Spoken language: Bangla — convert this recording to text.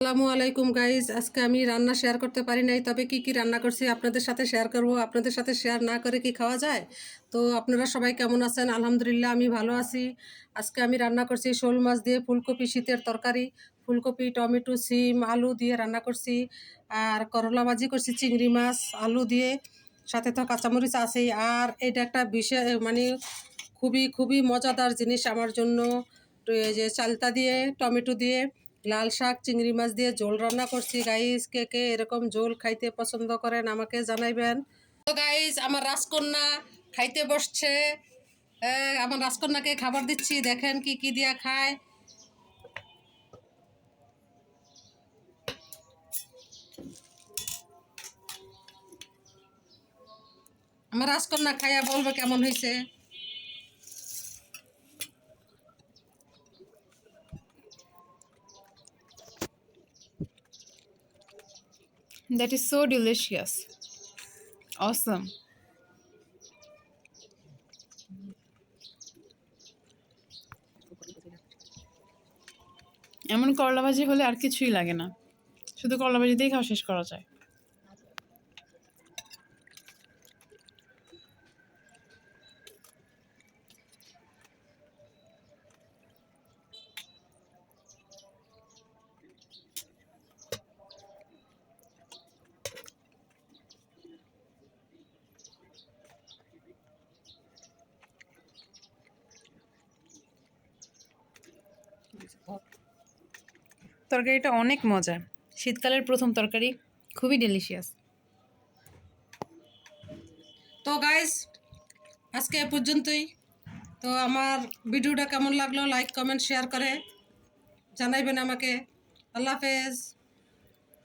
আসসালামু আলাইকুম গাইজ আজকে আমি রান্না শেয়ার করতে পারি নাই, তবে কি কি রান্না করছি আপনাদের সাথে শেয়ার করব। আপনাদের সাথে শেয়ার না করে কি খাওয়া যায়? তো আপনারা সবাই কেমন আছেন? আলহামদুলিল্লাহ, আমি ভালো আছি। আজকে আমি রান্না করছি শোল মাছ দিয়ে ফুলকপি শীতের তরকারি। ফুলকপি, টমেটো, সিম, আলু দিয়ে রান্না করছি। আর করলা ভাজি করছি চিংড়ি মাছ, আলু দিয়ে। সাথে তো কাঁচামরিচ আছেই। আর এটা একটা বিশেষ মানে খুবই খুবই মজাদার জিনিস আমার জন্য। যে চালতা দিয়ে, টমেটো দিয়ে লাল শাক, চিংড়ি মাছ দিয়ে ঝোল রান্না করছি। গাইস কে কে এরকম ঝোল খাইতে পছন্দ করেন আমাকে জানাইবেন। তো গাইস আমার রাজকন্যা খাইতে বসছে। আমার রাজকন্যাকে খাবার দিচ্ছি। দেখেন কি কি দিয়া খায়। আমার রাজকন্যা খাইয়া বলবে কেমন হয়েছে That is so delicious. Awesome. এমন করলা ভাজি হলে আর কিছুই লাগে না শুধু করলা ভাজি দিয়েই খাওয়া শেষ করা যায় তরকারিটা অনেক মজা শীতকালের প্রথম তরকারি খুবই ডেলিশিয়াস তো গাইস আজকে এ পর্যন্তই। তো আমার ভিডিওটা কেমন লাগল লাইক কমেন্ট শেয়ার করে জানাইবেন আমাকে। আল্লাহ হাফেজ।